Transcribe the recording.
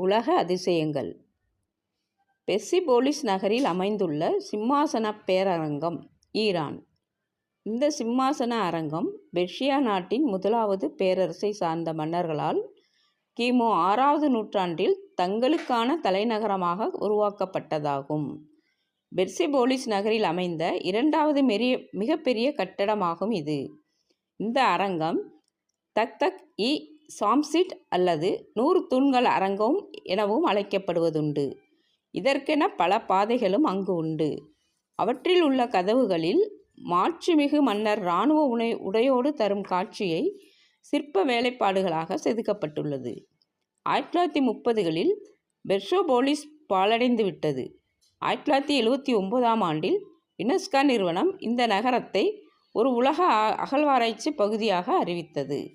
உலக அதிசயங்கள். பெர்சிபோலிஸ் நகரில் அமைந்துள்ள சிம்மாசன பேரரங்கம் ஈரான். இந்த சிம்மாசன அரங்கம் பெர்ஷியா நாட்டின் முதலாவது பேரரசை சார்ந்த மன்னர்களால் கிமு ஆறாவது நூற்றாண்டில் தங்களுக்கான தலைநகரமாக உருவாக்கப்பட்டதாகும். பெர்சிபோலிஸ் நகரில் அமைந்த இரண்டாவது மெரிய மிகப்பெரிய கட்டடமாகும் இது. இந்த அரங்கம் தக்தக் இ சாம்சிட் அல்லது நூறு தூண்கள் அரங்கம் எனவும் அழைக்கப்படுவதுண்டு. இதற்கென பல பாதைகளும் அங்கு உண்டு. அவற்றில் உள்ள கதவுகளில் மாட்சிமிகு மன்னர் இராணுவ உணை உடையோடு தரும் காட்சியை சிற்ப வேலைப்பாடுகளாக செதுக்கப்பட்டுள்ளது. ஆயிரத்தி தொள்ளாயிரத்தி முப்பதுகளில் பெர்ஷோபோலிஸ் பாலடைந்து விட்டது. ஆயிரத்தி தொள்ளாயிரத்தி எழுவத்தி ஒன்பதாம் ஆண்டில் யுனெஸ்கா நிறுவனம் இந்த நகரத்தை ஒரு உலக அகழ்வாராய்ச்சி பகுதியாக அறிவித்தது.